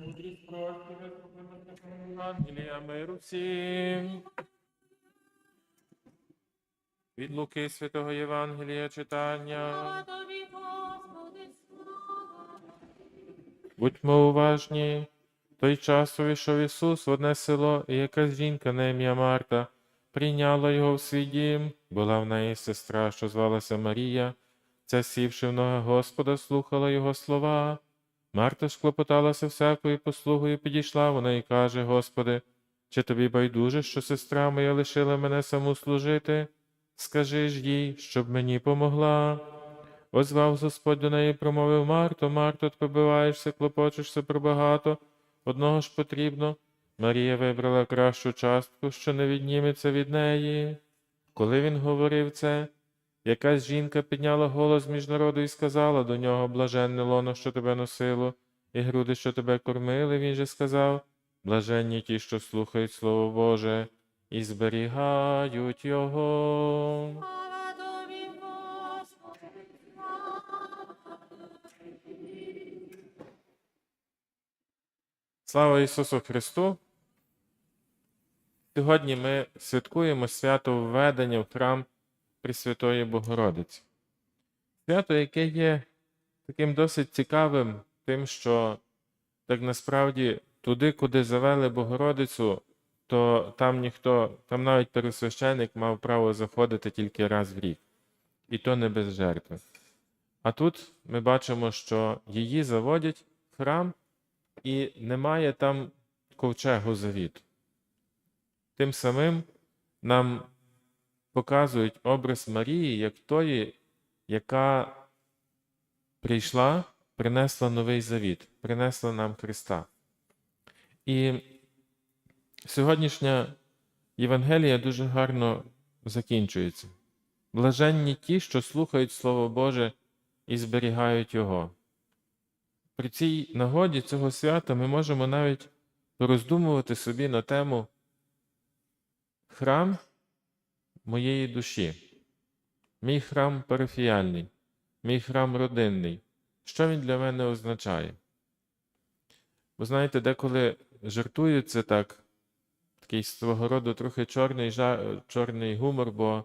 Мудрість вислухаємо Євангелія миру всім. Від Луки Святого Євангелія читання. Будьмо уважні. Той час увійшов Ісус в одне село, і якась жінка на ім'я Марта прийняла його в свій дім. Була в неї сестра, що звалася Марія. Ця, сівши в ноги Господа, слухала його слова. Марта ж клопоталася всякою послугою, підійшла вона і каже: Господи, чи тобі байдуже, що сестра моя лишила мене саму служити? Скажи ж їй, щоб мені помогла. Озвав Господь до неї, промовив Марто, Марто, ти побиваєшся, клопочешся про багато, одного ж потрібно. Марія вибрала кращу частку, що не відніметься від неї. Коли він говорив це, якась жінка підняла голос між народу і сказала до нього блаженне лоно, що тебе носило, і груди, що тебе кормили. Він же сказав блаженні ті, що слухають Слово Боже, і зберігають його. Слава Ісусу Христу! Сьогодні ми святкуємо свято введення в храм Пресвятої Богородиці. Свято, яке є таким досить цікавим, тим, що так насправді туди, куди завели Богородицю, то там ніхто, там навіть пересвященик мав право заходити тільки раз в рік, і то не без жертви. А тут ми бачимо, що її заводять в храм і немає там ковчегу завіту. Тим самим нам показують образ Марії як тої, яка прийшла, принесла новий завіт, принесла нам Христа. І сьогоднішня Євангелія дуже гарно закінчується. Блаженні ті, що слухають Слово Боже і зберігають Його. При цій нагоді цього свята ми можемо навіть пороздумувати собі на тему храм моєї душі, мій храм парафіяльний, мій храм родинний. Що він для мене означає? Ви знаєте, деколи жартується так, такий свого роду трохи чорний, жа... чорний гумор, бо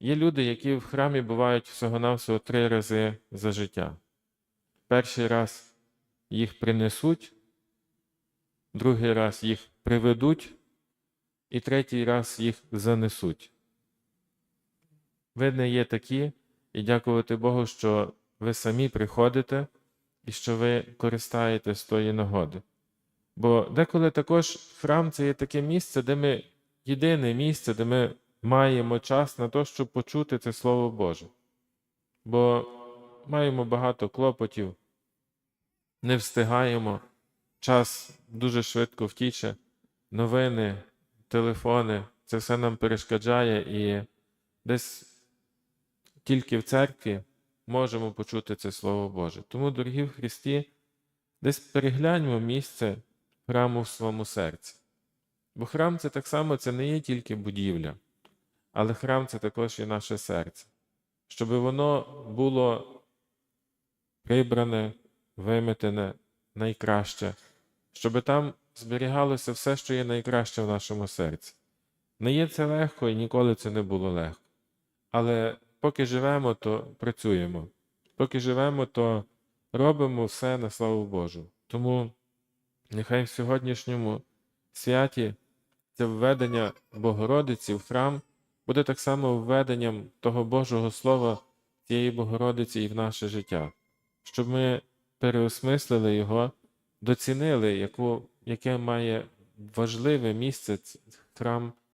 є люди, які в храмі бувають всього-навсього три рази за життя. Перший раз їх принесуть, другий раз їх приведуть, і третій раз їх занесуть. Ви не є такі, і дякувати Богу, що ви самі приходите і що ви користаєтесь тої нагоди. Бо деколи також храм це є таке місце, де ми єдине місце, де ми маємо час на те, щоб почути це Слово Боже. Бо маємо багато клопотів, не встигаємо, час дуже швидко втіче, новини, телефони, це все нам перешкоджає, і десь тільки в церкві можемо почути це Слово Боже. Тому, дорогі в Христі, десь перегляньмо місце храму в своєму серці. Бо храм це так само це не є тільки будівля, але храм це також і наше серце, щоб воно було прибране, виметене найкраще, щоб там зберігалося все, що є найкраще в нашому серці. Не є це легко і ніколи це не було легко. Але поки живемо, то працюємо. Поки живемо, то робимо все на славу Божу. Тому нехай в сьогоднішньому святі це введення Богородиці в храм буде так само введенням того Божого Слова цієї Богородиці і в наше життя, щоб ми переосмислили його, доцінили, яку, яке має важливе місце храм